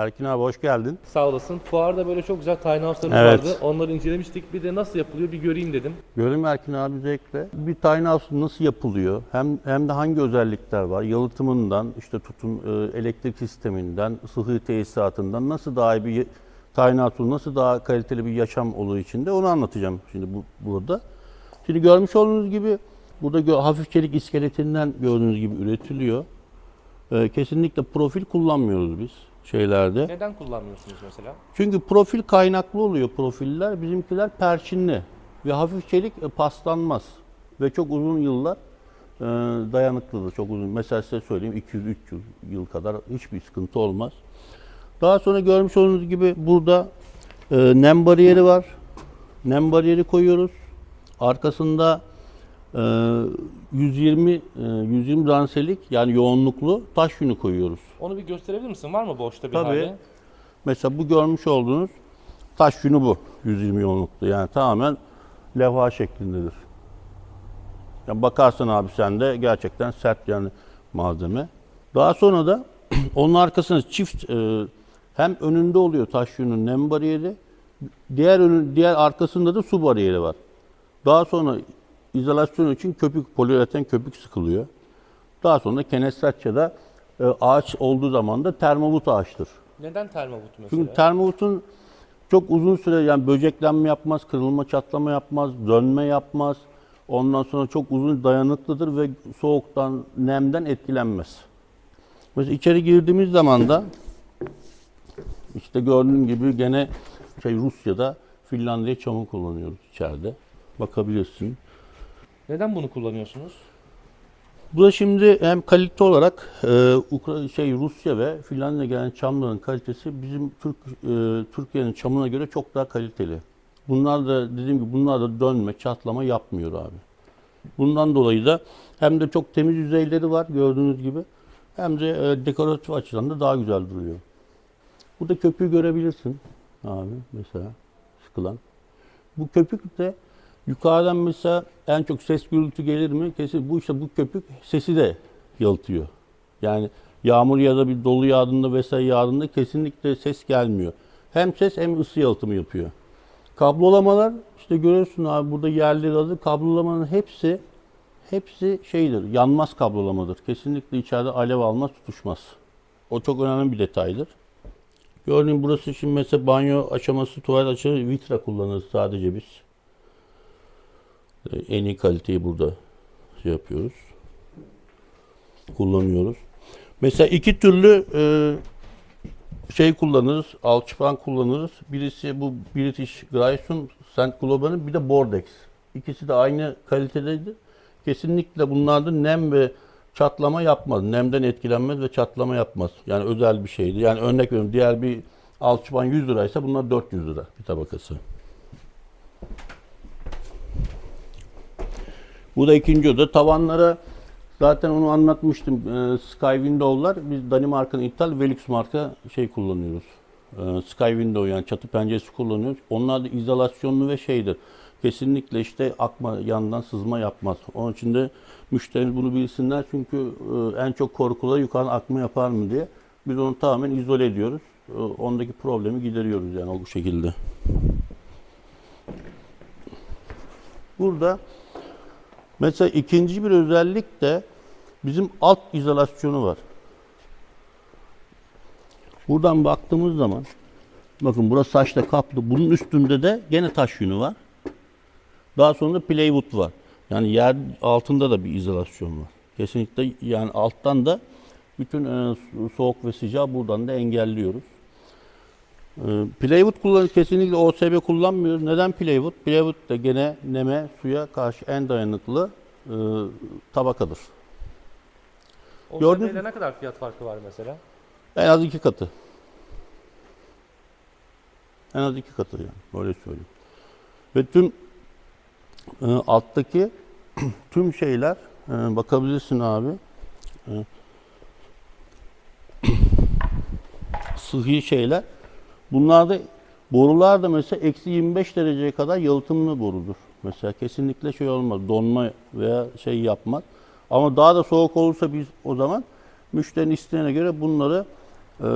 Erkin abi hoş geldin. Sağ olasın. Fuarda böyle çok güzel tiny house'larımız Evet. vardı. Onları incelemiştik. Bir de nasıl yapılıyor bir göreyim dedim. Görelim Erkin abi zevkle. Bir tiny house nasıl yapılıyor? Hem hem de hangi özellikler var? Yalıtımından, işte tutun e, elektrik sisteminden, sıhhi tesisatından nasıl daha iyi bir tiny house, nasıl daha kaliteli bir yaşam olduğu için de onu anlatacağım şimdi bu, burada. Şimdi görmüş olduğunuz gibi burada hafif çelik iskeletinden gördüğünüz gibi üretiliyor. E, kesinlikle profil kullanmıyoruz biz şeylerde. Neden kullanmıyorsunuz mesela? Çünkü profil kaynaklı oluyor profiller. Bizimkiler perçinli ve hafif çelik e, paslanmaz ve çok uzun yıllar e, dayanıklıdır. Çok uzun. Mesela size söyleyeyim 200-300 yıl kadar hiçbir sıkıntı olmaz. Daha sonra görmüş olduğunuz gibi burada e, nem bariyeri var. Nem bariyeri koyuyoruz. Arkasında 120 e, 120 danselik yani yoğunluklu taş yünü koyuyoruz. Onu bir gösterebilir misin? Var mı boşta bir Tabii. hali? Mesela bu görmüş olduğunuz taş yünü bu. 120 yoğunluklu. Yani tamamen levha şeklindedir. Yani bakarsan abi sen de gerçekten sert yani malzeme. Daha sonra da onun arkasına çift e, hem önünde oluyor taş yünün nem bariyeri. Diğer önü, diğer arkasında da su bariyeri var. Daha sonra izolasyon için köpük, poliüreten köpük sıkılıyor. Daha sonra Kenesratça'da e, ağaç olduğu zaman da termobut ağaçtır. Neden termobut mesela? Çünkü termobutun çok uzun süre yani böceklenme yapmaz, kırılma çatlama yapmaz, dönme yapmaz. Ondan sonra çok uzun dayanıklıdır ve soğuktan, nemden etkilenmez. Mesela içeri girdiğimiz zaman da işte gördüğün gibi gene şey Rusya'da Finlandiya çamur kullanıyoruz içeride. Bakabilirsin. Neden bunu kullanıyorsunuz? Bu da şimdi hem kalite olarak e, Ukra- şey Rusya ve Finlandiya gelen çamların kalitesi bizim Türk e, Türkiye'nin çamına göre çok daha kaliteli. Bunlar da dediğim gibi bunlar da dönme, çatlama yapmıyor abi. Bundan dolayı da hem de çok temiz yüzeyleri var gördüğünüz gibi hem de e, dekoratif açıdan da daha güzel duruyor. Burada köpüğü görebilirsin abi mesela sıkılan. Bu köpük de yukarıdan mesela en çok ses gürültü gelir mi? Kesin bu işte bu köpük sesi de yalıtıyor. Yani yağmur ya da bir dolu yağdığında vesaire yağdığında kesinlikle ses gelmiyor. Hem ses hem ısı yalıtımı yapıyor. Kablolamalar işte görüyorsun abi burada yerleri adı kablolamanın hepsi hepsi şeydir yanmaz kablolamadır. Kesinlikle içeride alev almaz tutuşmaz. O çok önemli bir detaydır. Gördüğün burası şimdi mesela banyo aşaması, tuvalet aşaması vitra kullanırız sadece biz. Ee, En iyi kaliteyi burada şey yapıyoruz. Kullanıyoruz. Mesela iki türlü e, şey kullanırız, alçıpan kullanırız. Birisi bu British Grayson St. Global'ın bir de Bordex. İkisi de aynı kalitedeydi. Kesinlikle bunlarda nem ve çatlama yapmaz. Nemden etkilenmez ve çatlama yapmaz. Yani özel bir şeydi. Yani örnek veriyorum diğer bir alçıpan 100 liraysa bunlar 400 lira bir tabakası. Bu da ikinci oda. Tavanlara zaten onu anlatmıştım. Ee, Sky Window'lar biz Danimarka'nın ithal Velux marka şey kullanıyoruz. Ee, Sky Window yani çatı penceresi kullanıyoruz. Onlar da izolasyonlu ve şeydir. Kesinlikle işte akma yandan sızma yapmaz. Onun için de müşterimiz bunu bilsinler çünkü e, en çok korkuları yukarıdan akma yapar mı diye. Biz onu tamamen izole ediyoruz. E, Ondaki problemi gideriyoruz yani o bu şekilde. Burada Mesela ikinci bir özellik de bizim alt izolasyonu var. Buradan baktığımız zaman bakın burası saçla kaplı. Bunun üstünde de gene taş yünü var. Daha sonra plywood var. Yani yer altında da bir izolasyon var. Kesinlikle yani alttan da bütün e, so- soğuk ve sıcağı buradan da engelliyoruz. E, Plywood kullan kesinlikle OSB kullanmıyoruz. Neden plywood? Plywood da gene neme, suya karşı en dayanıklı e, tabakadır. O Gördün sebeple ne kadar fiyat farkı var mesela? En az iki katı. En az iki katı yani. Böyle söyleyeyim. Ve tüm e, alttaki tüm şeyler e, bakabilirsin abi. E, sıhhi şeyler. Bunlar da borular da mesela eksi 25 dereceye kadar yalıtımlı borudur. Mesela kesinlikle şey olmaz. Donma veya şey yapmaz. Ama daha da soğuk olursa biz o zaman müşterinin isteğine göre bunları e,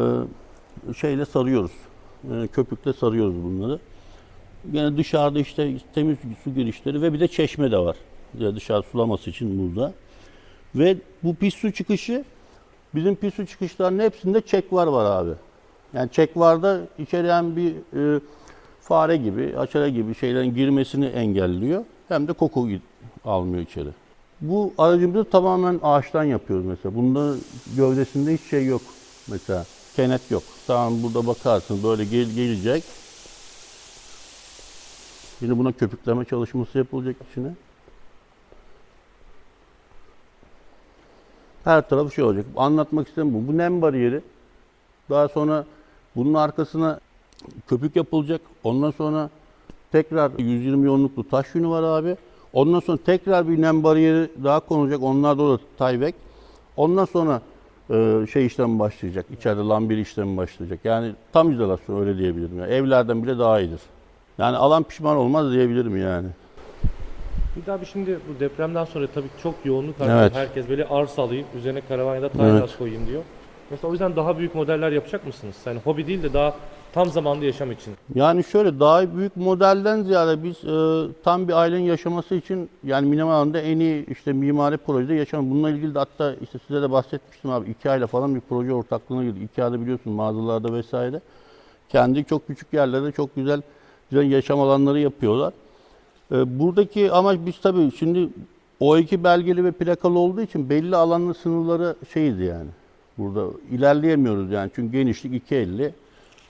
şeyle sarıyoruz. E, köpükle sarıyoruz bunları. Yine dışarıda işte temiz su girişleri ve bir de çeşme de var. Ya dışarı sulaması için burada. Ve bu pis su çıkışı bizim pis su çıkışlarının hepsinde çek var var abi. Yani çek varda içeriyen bir e, fare gibi, açara gibi şeylerin girmesini engelliyor. Hem de koku almıyor içeri. Bu aracımızı tamamen ağaçtan yapıyoruz mesela. Bunda gövdesinde hiç şey yok mesela. Kenet yok. Tamam burada bakarsın böyle gel gelecek. Yine buna köpükleme çalışması yapılacak içine. Her tarafı şey olacak. Anlatmak istediğim bu. Bu nem bariyeri. Daha sonra bunun arkasına köpük yapılacak. Ondan sonra tekrar 120 yoğunluklu taş yünü var abi. Ondan sonra tekrar bir nem bariyeri daha konulacak. Onlar da orada Tyvek. Ondan sonra e, şey işlemi başlayacak. İçeride lambir işlemi başlayacak. Yani tam izolasyon öyle diyebilirim. Yani evlerden bile daha iyidir. Yani alan pişman olmaz diyebilirim yani. Bir daha bir şimdi bu depremden sonra tabii çok yoğunluk artıyor. Evet. Herkes böyle arsa alayım, üzerine karavan ya da taylas koyayım diyor. Mesela o yüzden daha büyük modeller yapacak mısınız? Yani hobi değil de daha tam zamanlı yaşam için. Yani şöyle daha büyük modelden ziyade biz e, tam bir ailenin yaşaması için yani minimal alanda en iyi işte mimari projede yaşam. Bununla ilgili de hatta işte size de bahsetmiştim abi iki ayla falan bir proje ortaklığına girdik. IKEA'da biliyorsun mağazalarda vesaire. Kendi çok küçük yerlerde çok güzel güzel yaşam alanları yapıyorlar. E, buradaki amaç biz tabii şimdi O2 belgeli ve plakalı olduğu için belli alanın sınırları şeydi yani. Burada ilerleyemiyoruz yani çünkü genişlik 2.50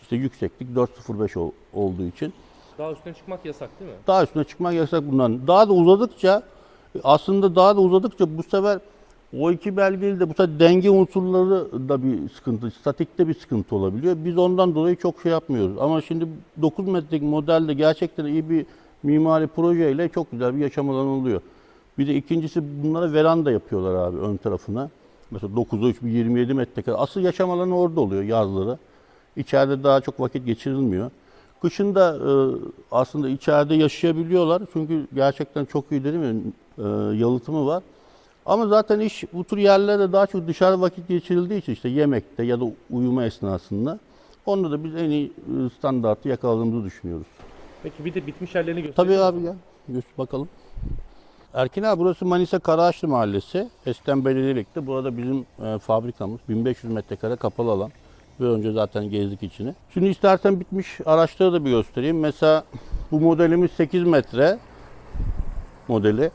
işte yükseklik 4.05 ol- olduğu için. Daha üstüne çıkmak yasak değil mi? Daha üstüne çıkmak yasak bundan. Daha da uzadıkça aslında daha da uzadıkça bu sefer o iki belgeli de bu sefer denge unsurları da bir sıkıntı, statikte bir sıkıntı olabiliyor. Biz ondan dolayı çok şey yapmıyoruz. Ama şimdi 9 metrelik modelde gerçekten iyi bir mimari projeyle çok güzel bir yaşam alanı oluyor. Bir de ikincisi bunlara veranda yapıyorlar abi ön tarafına. Mesela 9'a 3 bir 27 metrekare. Asıl yaşam alanı orada oluyor yazları. İçeride daha çok vakit geçirilmiyor. Kışın da e, aslında içeride yaşayabiliyorlar. Çünkü gerçekten çok iyi dedim ya e, yalıtımı var. Ama zaten iş bu tür yerlerde daha çok dışarı vakit geçirildiği için işte yemekte ya da uyuma esnasında. Onda da biz en iyi e, standartı yakaladığımızı düşünüyoruz. Peki bir de bitmiş yerlerini gösterelim. Tabii abi gel. Göster bakalım. Erkin abi burası Manisa Karaağaçlı Mahallesi. Eskiden belediyelikti. Burada bizim e, fabrikamız. 1500 metrekare kapalı alan. Ve önce zaten gezdik içini. Şimdi istersen bitmiş araçları da bir göstereyim. Mesela bu modelimiz 8 metre modeli.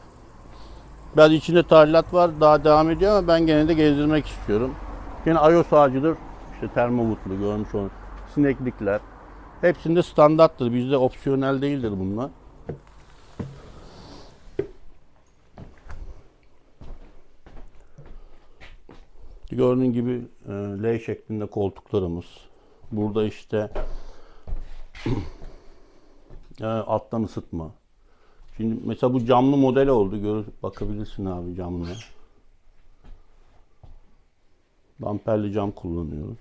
Biraz içinde tadilat var. Daha devam ediyor ama ben gene de gezdirmek istiyorum. Yine iOS ağacıdır. İşte termobutlu görmüş olan sineklikler. Hepsinde standarttır. Bizde opsiyonel değildir bunlar. Gördüğün gibi e, L şeklinde koltuklarımız. Burada işte e, alttan ısıtma. Şimdi mesela bu camlı model oldu. Gör, bakabilirsin abi camlı. Damperli cam kullanıyoruz.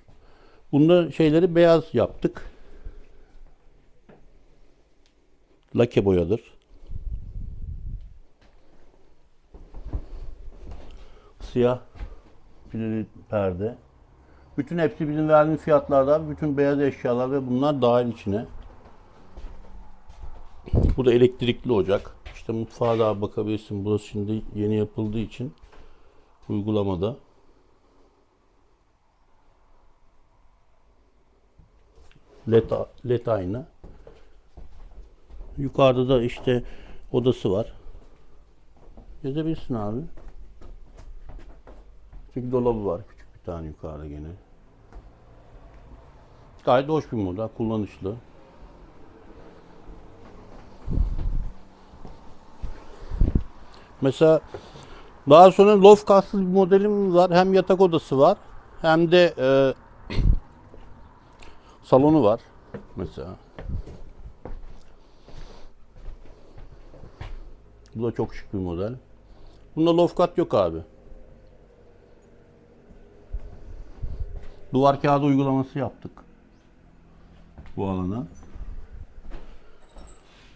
Bunda şeyleri beyaz yaptık. Lake boyadır. Siyah pileli perde. Bütün hepsi bizim verdiğimiz fiyatlardan bütün beyaz eşyalar ve bunlar dahil içine. Bu da elektrikli ocak. İşte mutfağa daha bakabilirsin. Burası şimdi yeni yapıldığı için uygulamada. LED, LED ayna. Yukarıda da işte odası var. Gezebilirsin abi. Çünkü dolabı var küçük bir tane yukarıda gene. Gayet hoş bir model, kullanışlı. Mesela daha sonra loft katsız bir modelim var. Hem yatak odası var hem de e, salonu var mesela. Bu da çok şık bir model. Bunda loft kat yok abi. Duvar kağıdı uygulaması yaptık. Bu alana.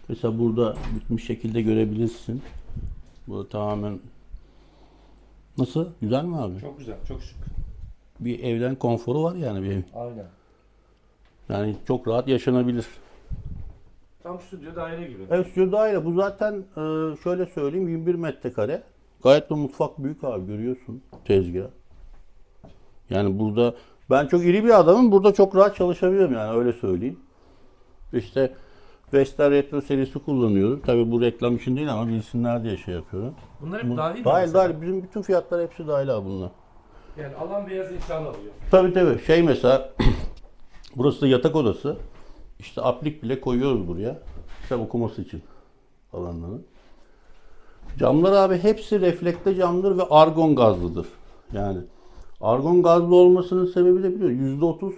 Mesela burada bitmiş şekilde görebilirsin. Bu tamamen Nasıl? Güzel mi abi? Çok güzel, çok şık. Bir evden konforu var yani bir ev. Aynen. Yani çok rahat yaşanabilir. Tam stüdyo daire gibi. Evet stüdyo daire. Bu zaten e, şöyle söyleyeyim 21 metrekare. Gayet de mutfak büyük abi görüyorsun tezgah. Yani burada ben çok iri bir adamım. Burada çok rahat çalışabiliyorum yani öyle söyleyeyim. İşte Vestel Retro serisi kullanıyorum. Tabii bu reklam için değil ama bilsinler diye şey yapıyorum. Bunlar hep dahil mi Dahil mesela? dahil. Bizim bütün fiyatlar hepsi dahil abi bunlar. Yani alan beyaz insan alıyor. Tabii tabii. Şey mesela burası da yatak odası. İşte aplik bile koyuyoruz buraya. Kitap okuması için alanların. Camlar abi hepsi reflekte camdır ve argon gazlıdır. Yani argon gazlı olmasının sebebi de biliyor. %30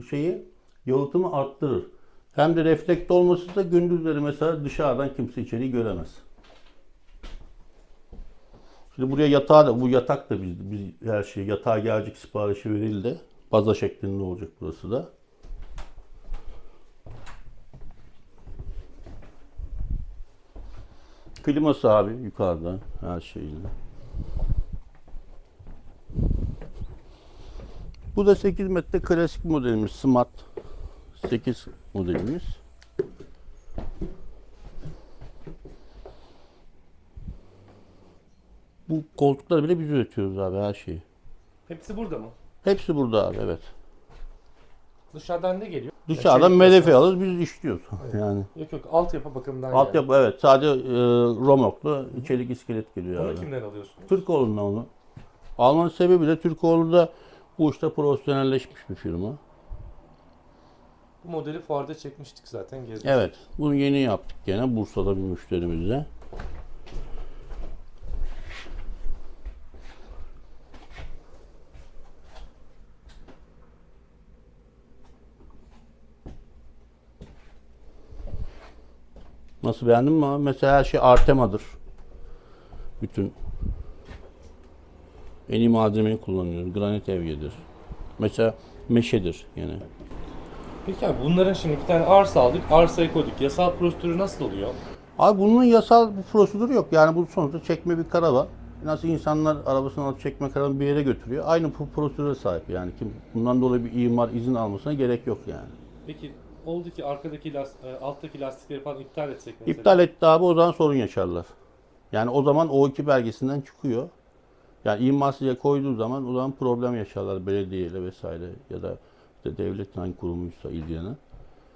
e, şeyi yalıtımı arttırır. Hem de reflekte olması da gündüzleri mesela dışarıdan kimse içeriği göremez. Şimdi buraya yatağı da, bu yatak da biz, biz her şey, yatağa gelecek siparişi verildi. Baza şeklinde olacak burası da. Kliması abi yukarıda her şeyle. Bu da 8 metre klasik modelimiz. Smart 8 modelimiz. Bu koltukları bile biz üretiyoruz abi her şeyi. Hepsi burada mı? Hepsi burada abi evet. Dışarıdan ne geliyor? Dışarıdan çelik medefe alırız biz işliyoruz. Yani Yok yok altyapı bakımından altyapı evet sadece e, romoklu çelik iskelet geliyor Onu abi. kimden alıyorsunuz? Türkoğlu'ndan onu. Almanın sebebi de Türkoğlu da bu işte profesyonelleşmiş bir firma. Bu modeli fuarda çekmiştik zaten gezdik. Evet. Bunu yeni yaptık gene Bursa'da bir müşterimizle. Nasıl beğendin mi? Mesela her şey Artema'dır. Bütün en iyi malzemeyi kullanıyoruz. Granit evyedir. Mesela meşedir yine. Peki abi bunların şimdi bir tane arsa aldık. Arsayı koyduk. Yasal prosedürü nasıl oluyor? Abi bunun yasal bir prosedürü yok. Yani bu sonuçta çekme bir karavan. Nasıl insanlar arabasını alıp çekme karavanı bir yere götürüyor. Aynı bu prosedüre sahip yani. Kim bundan dolayı bir imar izin almasına gerek yok yani. Peki oldu ki arkadaki last, e, alttaki lastikleri falan iptal etsek mesela. İptal etti abi o zaman sorun yaşarlar. Yani o zaman O2 belgesinden çıkıyor. Yani imarsıya koyduğu zaman o zaman problem yaşarlar belediyeyle vesaire ya da işte devletin hangi kurumuysa ilgilenen.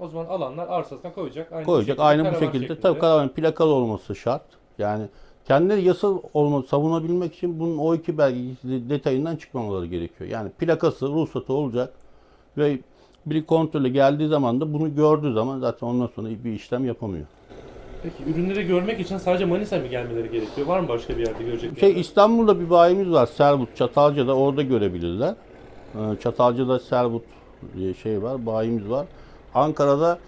O zaman alanlar arsasına koyacak. Aynı koyacak. şekilde, Aynı bu şekilde. şeklinde. Tabii karavanın plakalı olması şart. Yani kendileri yasal olma, savunabilmek için bunun o iki belgesi detayından çıkmamaları gerekiyor. Yani plakası, ruhsatı olacak ve bir kontrole geldiği zaman da bunu gördüğü zaman zaten ondan sonra bir işlem yapamıyor. Peki ürünleri görmek için sadece Manisa mı gelmeleri gerekiyor? Var mı başka bir yerde görecek Şey? İstanbul'da bir bayimiz var. Servut, Çatalca'da orada görebilirler. Ee, Çatalca'da Servut diye şey var, bayimiz var. Ankara'da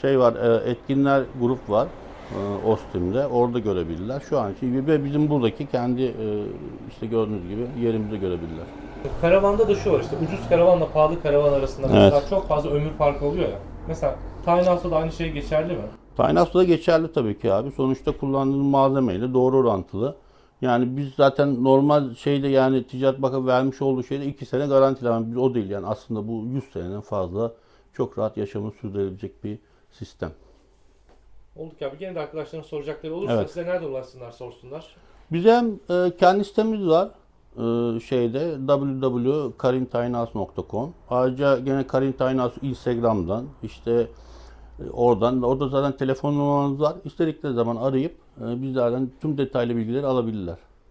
şey var, e, etkinler grup var. e, Ostim'de orada görebilirler. Şu an için ve bizim buradaki kendi e, işte gördüğünüz gibi yerimizde görebilirler. Karavanda da şu var işte ucuz karavanla pahalı karavan arasında Evet. mesela çok fazla ömür farkı oluyor ya. Mesela House'da da aynı şey geçerli mi? Tynaf'ta da geçerli tabii ki abi. Sonuçta kullandığımız malzemeyle doğru orantılı. Yani biz zaten normal şeyde yani Ticaret Bakanı vermiş olduğu şeyde 2 sene garantili ama biz o değil yani aslında bu 100 seneden fazla çok rahat yaşamını sürdürebilecek bir sistem. Olduk abi. Gene de arkadaşların soracakları olursa Evet. size nerede ulaşsınlar sorsunlar. Bizim hem e, kendi sitemiz var e, şeyde www.karintaynas.com Ayrıca gene Karin Taynas Instagram'dan işte oradan orada zaten telefon numaramız var. İstedikleri zaman arayıp e, bizlerden tüm detaylı bilgileri alabilirler.